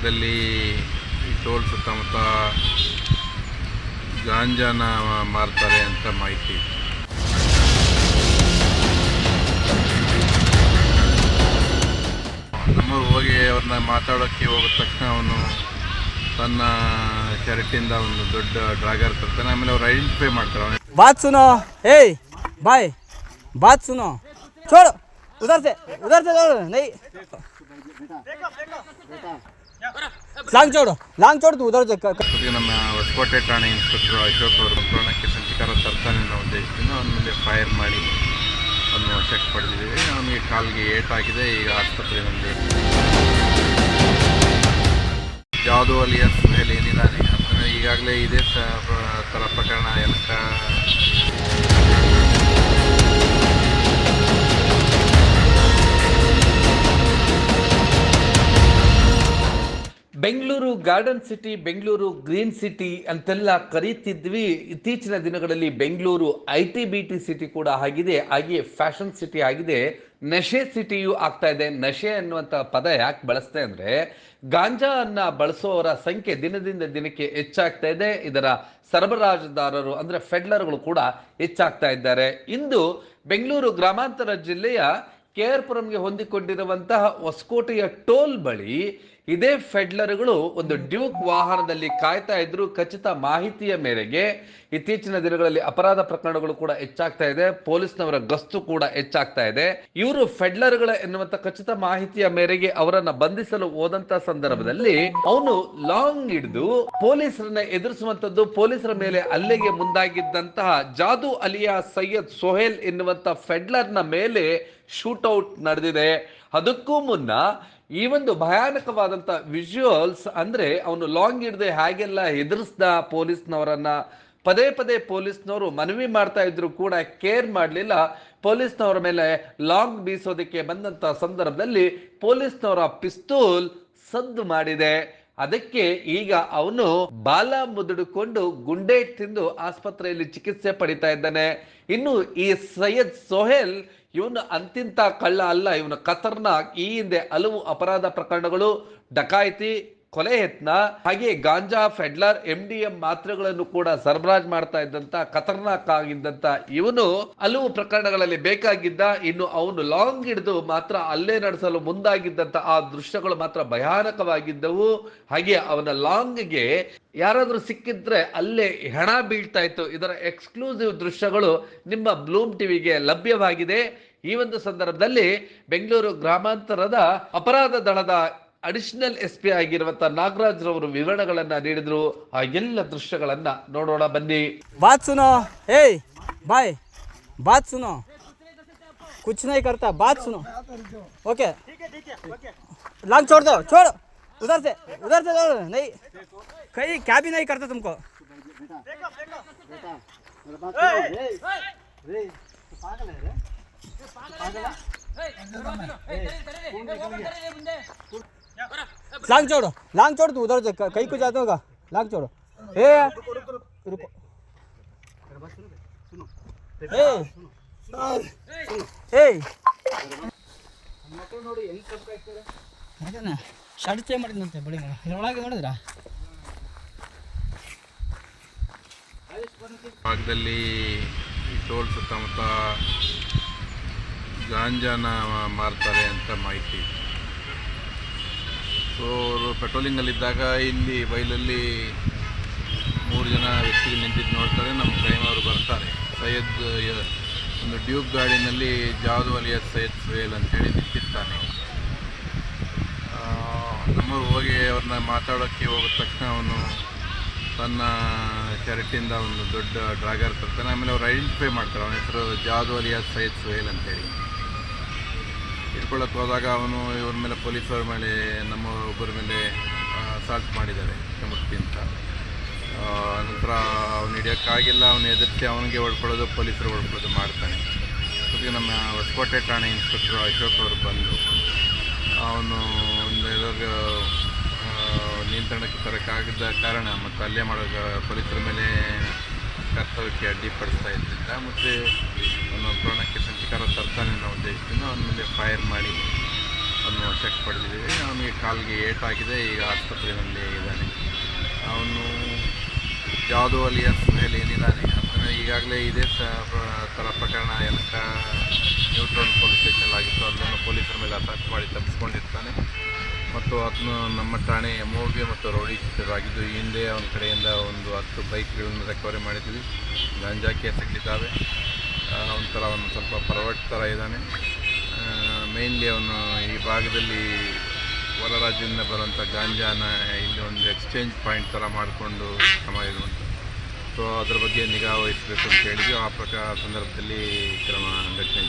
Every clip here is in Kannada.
ಭಾಗದಲ್ಲಿ ಈ ಟೋಲ್ ಸುತ್ತಮುತ್ತ ಗಾಂಜಾನ ಮಾರ್ತಾರೆ ಅಂತ ಮಾಹಿತಿ ಇತ್ತು ನಮ್ಮವ್ರು ಹೋಗಿ ಅವ್ರನ್ನ ಮಾತಾಡೋಕ್ಕೆ ಹೋಗಿದ ತಕ್ಷಣ ಅವನು ತನ್ನ ಶರ್ಟಿಂದ ಒಂದು ದೊಡ್ಡ ಡ್ರಾಗರ್ ತರ್ತಾನೆ ಆಮೇಲೆ ಅವ್ರು ಐಡೆಂಟಿಫೈ ಮಾಡ್ತಾರೆ ಅವನು बात सुनो ए भाई बात सुनो छोड़ उधर से उधर से छोड़ नहीं ಲಾಂಗ್ ಚೌಡ್ ಲಾಂಗ್ ಚೌಡ್ ಉದರ ನಮ್ಮ ಹೊಸಕೋಟೆ ಠಾಣೆ ಇನ್ಸ್ಪೆಕ್ಟರ್ ಅಶೋಕ್ ಅವರು ಪ್ರಕರಣಕ್ಕೆ ಸಂಚಿಕಾರ ತರ್ತಾನೆ ಅನ್ನೋ ಉದ್ದೇಶದಿಂದ ಅವನ ಮೇಲೆ ಫೈರ್ ಮಾಡಿ ಅವನು ಚೆಕ್ ಪಡೆದಿದ್ದೀವಿ. ಅವನಿಗೆ ಕಾಲಿಗೆ ಏಟಾಗಿದೆ ಈಗ ಮುಂದೆ ಯಾವುದು ಅಲಿಯಾ ಮೇಲೆ ಏನಿಲ್ಲ. ಈಗಾಗಲೇ ಇದೇ ಥರ ಪ್ರಕರಣ ಎಲ್ಲ Bengaluru garden city, Bengaluru green city ಅಂತೆಲ್ಲ ಕರೀತಿದ್ವಿ. ಇತ್ತೀಚಿನ ದಿನಗಳಲ್ಲಿ Bengaluru I T B T city ಕೂಡ ಆಗಿದೆ. ಹಾಗೆಯೇ ಫ್ಯಾಷನ್ ಸಿಟಿ ಆಗಿದೆ. ನಶೆ ಸಿಟಿಯೂ ಆಗ್ತಾ ಇದೆ. ನಶೆ ಅನ್ನುವಂಥ ಪದ ಯಾಕೆ ಬಳಸ್ತೆ ಅಂದರೆ, ಗಾಂಜಾ ಅನ್ನ ಬಳಸುವವರ ಸಂಖ್ಯೆ ದಿನದಿಂದ ದಿನಕ್ಕೆ ಹೆಚ್ಚಾಗ್ತಾ ಇದೆ. ಇದರ ಸರಬರಾಜುದಾರರು ಅಂದರೆ ಫೆಡ್ಲರ್ಗಳು ಕೂಡ ಹೆಚ್ಚಾಗ್ತಾ ಇದ್ದಾರೆ. ಇಂದು ಬೆಂಗಳೂರು ಗ್ರಾಮಾಂತರ ಜಿಲ್ಲೆಯ ಕೆ ಆರ್ ಪುರಂಗೆ ಹೊಂದಿಕೊಂಡಿರುವಂತಹ ಹೊಸಕೋಟೆಯ ಟೋಲ್ ಬಳಿ ಇದೇ ಫೆಡ್ಲರ್ಗಳು ಒಂದು ಡ್ಯೂಕ್ ವಾಹನದಲ್ಲಿ ಕಾಯ್ತಾ ಇದ್ರು ಖಚಿತ ಮಾಹಿತಿಯ ಮೇರೆಗೆ ಇತ್ತೀಚಿನ ದಿನಗಳಲ್ಲಿ ಅಪರಾಧ ಪ್ರಕರಣಗಳು ಕೂಡ ಹೆಚ್ಚಾಗ್ತಾ ಇದೆ, ಪೊಲೀಸ್ನವರ ಗಸ್ತು ಕೂಡ ಹೆಚ್ಚಾಗ್ತಾ ಇದೆ. ಇವರು ಫೆಡ್ಲರ್ಗಳ ಎನ್ನುವಂತ ಖಚಿತ ಮಾಹಿತಿಯ ಮೇರೆಗೆ ಅವರನ್ನ ಬಂಧಿಸಲು ಹೋದಂತ ಸಂದರ್ಭದಲ್ಲಿ ಅವನು ಲಾಂಗ್ ಹಿಡಿದು ಪೊಲೀಸರನ್ನ ಎದುರಿಸುವಂತದ್ದು ಪೊಲೀಸರ ಮೇಲೆ ಅಲ್ಲಿಗೆ ಮುಂದಾಗಿದ್ದಂತಹ ಜಾದು ಅಲಿಯಾ ಸೈಯದ್ ಸೊಹೇಲ್ ಎನ್ನುವಂತ ಫೆಡ್ಲರ್ನ ಮೇಲೆ ಶೂಟೌಟ್ ನಡೆದಿದೆ. ಅದಕ್ಕೂ ಮುನ್ನ ಈ ಒಂದು ಭಯಾನಕವಾದಂತ ವಿಜುವಲ್ಸ್ ಅಂದ್ರೆ ಅವನು ಲಾಂಗ್ ಹಿಡ್ದೆ ಹಾಗೆಲ್ಲ ಎದುರಿಸ್ದ ಪೊಲೀಸ್ನವರನ್ನ, ಪದೇ ಪದೇ ಪೊಲೀಸ್ನವರು ಮನವಿ ಮಾಡ್ತಾ ಇದ್ರು ಕೂಡ ಕೇರ್ ಮಾಡಲಿಲ್ಲ. ಪೊಲೀಸ್ನವರ ಮೇಲೆ ಲಾಂಗ್ ಬೀಸೋದಕ್ಕೆ ಬಂದಂತ ಸಂದರ್ಭದಲ್ಲಿ ಪೊಲೀಸ್ನವರ ಪಿಸ್ತೂಲ್ ಸದ್ದು ಮಾಡಿದೆ. ಅದಕ್ಕೆ ಈಗ ಅವನು ಬಾಲ ಮುದುಡಿಕೊಂಡು ಗುಂಡೆ ತಿಂದು ಆಸ್ಪತ್ರೆಯಲ್ಲಿ ಚಿಕಿತ್ಸೆ ಪಡಿತಾ ಇದ್ದಾನೆ. ಇನ್ನು ಈ ಸೈಯದ್ ಸೊಹೇಲ್ ಇವನು ಅಂತಿಂತ ಕಳ್ಳ ಅಲ್ಲ. ಇವನು ಖತರ್ನಾಕ್ ಈ ಹಿಂದೆ ಹಲವು ಅಪರಾಧ ಪ್ರಕರಣಗಳು ಡಕಾಯಿತಿ. ಕೊಲೆ ಯತ್ನ, ಹಾಗೆ ಗಾಂಜಾ, ಫೆಡ್ಲರ್ ಎಂ ಡಿ ಎಂ ಮಾತ್ರೆಗಳನ್ನು ಕೂಡ ಸರಬರಾಜು ಮಾಡ್ತಾ ಇದ್ದಂತ, ಖತರ್ನಾಕ್ ಆಗಿದ್ದಂತ ಇವನು ಹಲವು ಪ್ರಕರಣಗಳಲ್ಲಿ ಬೇಕಾಗಿದ್ದ, ಇನ್ನು ಅವನು ಲಾಂಗ್ ಹಿಡಿದು ಮಾತ್ರ ಅಲ್ಲೇ ನಡೆಸಲು ಮುಂದಾಗಿದ್ದಂತ ಆ ದೃಶ್ಯಗಳು ಮಾತ್ರ ಭಯಾನಕವಾಗಿದ್ದವು. ಹಾಗೆ ಅವನ ಲಾಂಗ್ಗೆ ಯಾರಾದರೂ ಸಿಕ್ಕಿದ್ರೆ ಅಲ್ಲೇ ಹೆಣ ಬೀಳ್ತಾ ಇತ್ತು. ಇದರ ಎಕ್ಸ್ಕ್ಲೂಸಿವ್ ದೃಶ್ಯಗಳು ನಿಮ್ಮ ಬ್ಲೂಮ್ ಟಿವಿಗೆ ಲಭ್ಯವಾಗಿದೆ. ಈ ಒಂದು ಸಂದರ್ಭದಲ್ಲಿ ಬೆಂಗಳೂರು ಗ್ರಾಮಾಂತರದ ಅಪರಾಧ ದಳದ ಅಡಿಷನಲ್ ಎಸ್ ಪಿ ಆಗಿರುವಂತ ನಾಗರಾಜ್ ರವರು ವಿವರಣೆಗಳನ್ನ ನೀಡಿದ್ರು ಆ ಎಲ್ಲ ದೃಶ್ಯಗಳನ್ನ ನೋಡೋಣ ಬನ್ನಿ बात सुनो ए भाई बात सुनो कुछ नहीं करता बात सुनो ओके लांग छोड़ दो छोड़ उधर से उधर से छोड़ नहीं कहीं क्या भी नहीं करता तुमको लांग छोड़ो लांग छोड़ तू उधर से क- कहीं को जाता होगा लांग छोड़ो ए रुको ए ए ಅದೇನ ಶರ್ಟ್ ಚೇಂಜ್ ಮಾಡಿದ್ನಂತೆ ಬಳಿ ಒಳಗೆ ನೋಡಿದ್ರಾ ಭಾಗದಲ್ಲಿ ಈ ಟೋಲ್ ಸುತ್ತಮುತ್ತ ಗಾಂಜಾನ ಮಾರ್ತಾರೆ ಅಂತ ಮಾಹಿತಿ ಇತ್ತು ಸೊ ಅವರು ಪೆಟ್ರೋಲಿಂಗಲ್ಲಿದ್ದಾಗ ಇಲ್ಲಿ ಬೈಲಲ್ಲಿ ಮೂರು ಜನ ವ್ಯಕ್ತಿಗಳು ನಿಂತಿದ್ದು ನೋಡ್ತಾರೆ. ನಮ್ಮ ಕ್ರೈಮ್ ಅವರು ಬರ್ತಾರೆ. ಸೈಯದ್ ಒಂದು ಡ್ಯೂಬ್ ಗಾಡಿನಲ್ಲಿ ಜಾದು ಅಲಿಯ ಸೈಯದ್ ಸುಹೇಲ್ ಅಂತೇಳಿ ನಿಂತಿರ್ತಾನೆ. ನಮ್ಮವ್ರು ಹೋಗಿ ಅವ್ರನ್ನ ಮಾತಾಡೋಕ್ಕೆ ಹೋಗಿದ ತಕ್ಷಣ ಅವನು ತನ್ನ ಶರ್ಟಿಂದ ಒಂದು ದೊಡ್ಡ ಡ್ರಾಗರ್ ತರ್ತಾನೆ. ಆಮೇಲೆ ಅವ್ರು ಐಡೆಂಟಿಫೈ ಮಾಡ್ತಾರೆ. ಅವನ ಹೆಸರು ಜಾದು ವಲಿಯ ಸೈಯದ್ ಸುಹೇಲ್ ಅಂತೇಳಿ ಇಟ್ಕೊಳ್ಳೋಕೆ ಹೋದಾಗ ಅವನು ಇವ್ರ ಮೇಲೆ ಪೊಲೀಸರ ಮೇಲೆ, ನಮ್ಮ ಒಬ್ಬರ ಮೇಲೆ ಅಸಾಲ್ಟ್ ಮಾಡಿದ್ದಾರೆ ಚಮಟ್ಟಿ ಅಂತ ನಂತರ ಅವ್ನು ಹಿಡಿಯೋಕ್ಕಾಗಿಲ್ಲ ಅವನು ಎದುರಿಸಿ ಅವನಿಗೆ ಹೊಡ್ಕೊಳ್ಳೋದು ಪೊಲೀಸರು ಹೊಡ್ಕೊಳ್ಳೋದು ಮಾಡ್ತಾನೆ. ಅದಕ್ಕೆ ನಮ್ಮ ಹೊಸಕೋಟೆ ಠಾಣೆ ಇನ್ಸ್ಪೆಕ್ಟರ್ ಅಶೋಕ್ ಅವರು ಬಂದು, ಅವನು ಒಂದು ಇವಾಗ ನಿಯಂತ್ರಣಕ್ಕೆ ತರೋಕ್ಕಾಗದ ಕಾರಣ ಮತ್ತು ಅಲ್ಲೇ ಮಾಡೋ ಪೊಲೀಸರ ಮೇಲೆ ಕರ್ತವ್ಯಕ್ಕೆ ಅಡ್ಡಿಪಡಿಸ್ತಾ ಇದ್ದಿಲ್ಲ ಮತ್ತು ಅವನ ಪ್ರಾಣಕ್ಕೆ ಸಂಚಿಕಾರ ತರ್ತಾನೆ ಅನ್ನೋ ಉದ್ದೇಶದಿಂದ ಅವನ ಮೇಲೆ ಫೈರ್ ಮಾಡಿ ಅವನು ವಶಕ್ಕೆ ಪಡೆದಿದ್ದೀವಿ ಅವನಿಗೆ ಕಾಲಿಗೆ ಏಟಾಗಿದೆ ಈಗ ಆಸ್ಪತ್ರೆಯಲ್ಲಿ ಇದ್ದಾನೆ. ಅವನು ಯಾವುದೋ ಅಲಿಯಸ್ ಮೇಲೆ ಏನಿದ್ದಾನೆ ಅಂದರೆ ಈಗಾಗಲೇ ಇದೇ ಥರ ಪ್ರಕರಣ ಎನಕ ನ್ಯೂಟ್ರಲ್ ಪೊಲೀಸ್ ಸ್ಟೇಷನ್ ಆಗಿತ್ತು. ಅದನ್ನು ಪೊಲೀಸರ ಮೇಲೆ ಅಟ್ಯಾಕ್ ಮಾಡಿ ತಪ್ಪಿಸ್ಕೊಂಡಿರ್ತಾನೆ. ಮತ್ತು ಅದನ್ನು ನಮ್ಮ ಠಾಣೆ ಎಂ ಒ ಬಿ ಮತ್ತು ರೌಡಿ ಚಿತ್ರವಾಗಿದ್ದು, ಈ ಹಿಂದೆ ಅವನ ಕಡೆಯಿಂದ ಒಂದು ಹತ್ತು ಬೈಕ್ಗಳನ್ನು ರೆಕವರಿ ಮಾಡಿದ್ವಿ ಗಾಂಜಾ ಕೇಸಗಳಿದ್ದಾವೆ ಒಂಥರ ಅವನು ಸ್ವಲ್ಪ ಪರ್ವಟ್ ಥರ ಇದ್ದಾನೆ. ಮೇಯ್ನ್ಲಿ ಅವನು ಈ ಭಾಗದಲ್ಲಿ ಹೊರ ರಾಜ್ಯದಿಂದ ಬರುವಂಥ ಗಾಂಜಾನ ಇಲ್ಲಿ ಒಂದು ಎಕ್ಸ್ಚೇಂಜ್ ಪಾಯಿಂಟ್ ಥರ ಮಾಡಿಕೊಂಡು ಕ್ರಮ ಇರುವಂಥ ಸೊ ಅದ್ರ ಬಗ್ಗೆ ನಿಗಾ ವಹಿಸಬೇಕು ಅಂತ ಹೇಳಿದ್ವಿ. ಆ ಪ್ರಕಾರ ಸಂದರ್ಭದಲ್ಲಿ ಕ್ರಮ ಘಟನೆ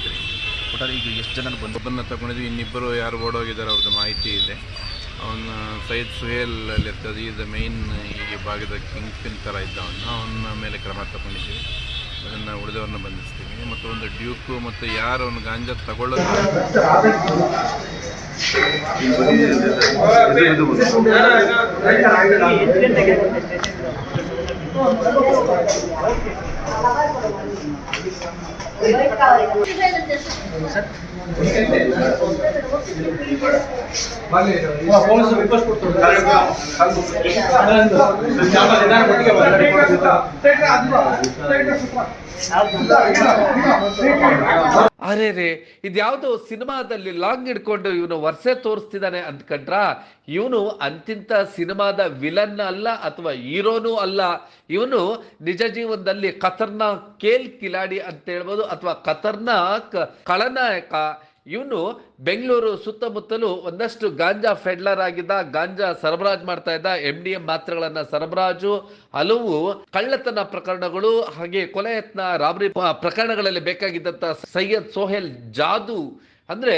ಒಟ್ಟಾರೆ ಈಗ ಎಷ್ಟು ಜನ ಬಂದು ಒಬ್ಬನ್ನ ತಗೊಂಡಿದ್ವಿ ಇನ್ನಿಬ್ಬರು ಯಾರು ಓಡೋಗಿದ್ದಾರೆ ಅವ್ರದ್ದು ಮಾಹಿತಿ ಇದೆ. ಅವನ ಸೈಯದ್ ಸುಹೇಲ್ ಅಲ್ಲಿ ಇರ್ತದೆ ಈಸ್ ಮೇನ್ ಈ ಭಾಗದ ಕಿಂಗ್ ಪಿನ್ ಥರ ಇದ್ದ ಅವನ್ನ ಅವನ ಮೇಲೆ ಕ್ರಮ ತಗೊಂಡಿದ್ದೀವಿ. ಅದನ್ನು ಉಳಿದವ್ರನ್ನ ಬಂಧಿಸ್ತೀವಿ. ಮತ್ತು ಒಂದು ಡ್ಯೂಕು ಮತ್ತು ಯಾರು ಅವನು ಗಾಂಜಾ ತಗೊಳ್ಳೋದು? కావాలి ಅರೆ ರೇ, ಇದ್ಯಾವುದೋ ಸಿನಿಮಾದಲ್ಲಿ ಲಾಂಗ್ ಹಿಡ್ಕೊಂಡು ಇವನು ವರ್ಷೆ ತೋರಿಸ್ತಿದ್ದಾನೆ ಅಂದ್ಕೊಂಡ್ರ? ಇವನು ಅಂತಿಂತ ಸಿನಿಮಾದ ವಿಲನ್ ಅಲ್ಲ ಅಥವಾ ಹೀರೋನೂ ಅಲ್ಲ. ಇವನು ನಿಜ ಜೀವನದಲ್ಲಿ ಖತರ್ನಾಕ್ ಕೇಲ್ ಕಿಲಾಡಿ ಅಂತ ಹೇಳ್ಬೋದು ಅಥವಾ ಖತರ್ನಾಕ್ ಖಳನಾಯಕ. ಇವನು ಬೆಂಗಳೂರು ಸುತ್ತಮುತ್ತಲು ಒಂದಷ್ಟು ಗಾಂಜಾ ಫೆಡ್ಲರ್ ಆಗಿದ್ದ, ಗಾಂಜಾ ಸರಬರಾಜು ಮಾಡ್ತಾ ಇದ್ದ ಎಂ ಡಿ ಎಂ ಮಾತ್ರೆಗಳನ್ನ ಸರಬರಾಜು, ಹಲವು ಕಳ್ಳತನ ಪ್ರಕರಣಗಳು ಹಾಗೆ ಕೊಲೆ ಯತ್ನ, ರಾಬರಿ ಪ್ರಕರಣಗಳಲ್ಲಿ ಬೇಕಾಗಿದ್ದಂತ ಸೈಯದ್ ಸೋಹೆಲ್ ಜಾದು. ಅಂದ್ರೆ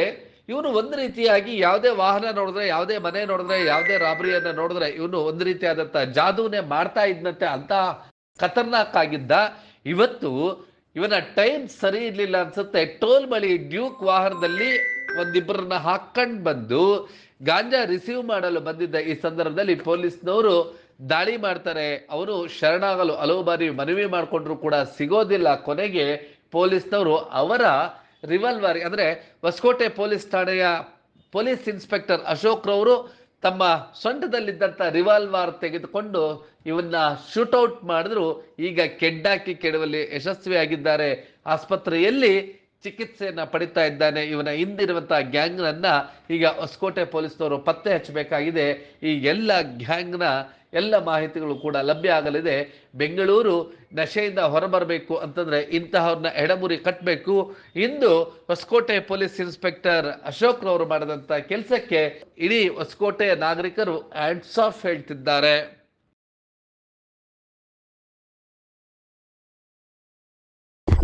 ಇವನು ಒಂದು ರೀತಿಯಾಗಿ ಯಾವುದೇ ವಾಹನ ನೋಡಿದ್ರೆ, ಯಾವುದೇ ಮನೆ ನೋಡಿದ್ರೆ, ಯಾವುದೇ ರಾಬರಿಯನ್ನ ನೋಡಿದ್ರೆ ಇವನು ಒಂದು ರೀತಿಯಾದಂತ ಜಾದೂನೇ ಮಾಡ್ತಾ ಇದ್ದಂತೆ ಅಂತ ಖತರ್ನಾಕ್ ಆಗಿದ್ದ. ಇವತ್ತು ಇವನ ಟೈಮ್ ಸರಿ ಇರಲಿಲ್ಲ ಅನ್ಸುತ್ತೆ. ಟೋಲ್ ಬಳಿ ಡ್ಯೂಕ್ ವಾಹನದಲ್ಲಿ ಒಂದಿಬ್ಬರನ್ನ ಹಾಕೊಂಡ್ ಬಂದು ಗಾಂಜಾ ರಿಸೀವ್ ಮಾಡಲು ಬಂದಿದ್ದ ಈ ಸಂದರ್ಭದಲ್ಲಿ ಪೊಲೀಸ್ನವರು ದಾಳಿ ಮಾಡ್ತಾರೆ. ಅವರು ಶರಣಾಗಲು ಹಲವು ಬಾರಿ ಮನವಿ ಮಾಡಿಕೊಂಡ್ರು ಕೂಡ ಸಿಗೋದಿಲ್ಲ. ಕೊನೆಗೆ ಪೊಲೀಸ್ನವರು ಅವರ ರಿವಾಲ್ವರ್ ಅಂದ್ರೆ ಹೊಸಕೋಟೆ ಪೊಲೀಸ್ ಠಾಣೆಯ ಪೊಲೀಸ್ ಇನ್ಸ್ಪೆಕ್ಟರ್ ಅಶೋಕ್ ರವರು ತಮ್ಮ ಸೊಂಟದಲ್ಲಿದ್ದಂಥ ರಿವಾಲ್ವಾರ್ ತೆಗೆದುಕೊಂಡು ಇವನ್ನ ಶೂಟೌಟ್ ಮಾಡಿದ್ರು. ಈಗ ಕೆಡ್ಡಾಕಿ ಕೆಡುವಲ್ಲಿ ಯಶಸ್ವಿಯಾಗಿದ್ದಾರೆ. ಆಸ್ಪತ್ರೆಯಲ್ಲಿ ಚಿಕಿತ್ಸೆಯನ್ನ ಪಡಿತಾ ಇದ್ದಾನೆ ಇವನ ಹಿಂದಿರುವಂತಹ ಗ್ಯಾಂಗ್ನನ್ನ. ಈಗ ಹೊಸಕೋಟೆ ಪೊಲೀಸ್ನವರು ಪತ್ತೆ ಹಚ್ಚಬೇಕಾಗಿದೆ. ಈ ಎಲ್ಲ ಗ್ಯಾಂಗ್ನ ಎಲ್ಲ ಮಾಹಿತಿಗಳು ಕೂಡ ಲಭ್ಯ ಆಗಲಿದೆ. ಬೆಂಗಳೂರು ನಶೆಯಿಂದ ಹೊರಬರಬೇಕು ಅಂತಂದ್ರೆ ಇಂತಹವ್ರನ್ನ ಎಡಮುರಿ ಕಟ್ಟಬೇಕು ಇಂದು ಹೊಸಕೋಟೆ ಪೊಲೀಸ್ ಇನ್ಸ್ಪೆಕ್ಟರ್ ಅಶೋಕ್ ರವರು ಮಾಡಿದಂಥ ಕೆಲಸಕ್ಕೆ ಇಡೀ ಹೊಸಕೋಟೆಯ ನಾಗರಿಕರು ಹ್ಯಾಂಡ್ಸ್ ಆಫ್ ಹೇಳ್ತಿದ್ದಾರೆ.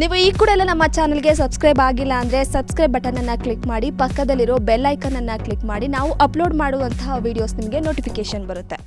ನೀವು ಈ ಕೂಡ ಎಲ್ಲ ನಮ್ಮ ಚಾನಲ್ಗೆ ಸಬ್ಸ್ಕ್ರೈಬ್ ಆಗಿಲ್ಲ ಅಂದರೆ ಸಬ್ಸ್ಕ್ರೈಬ್ ಬಟನನ್ನು ಕ್ಲಿಕ್ ಮಾಡಿ, ಪಕ್ಕದಲ್ಲಿರೋ ಬೆಲ್ ಐಕನನ್ನು ಕ್ಲಿಕ್ ಮಾಡಿ, ನಾವು ಅಪ್ಲೋಡ್ ಮಾಡುವಂತಹ ವೀಡಿಯೋಸ್ ನಿಮಗೆ ನೋಟಿಫಿಕೇಶನ್ ಬರುತ್ತೆ.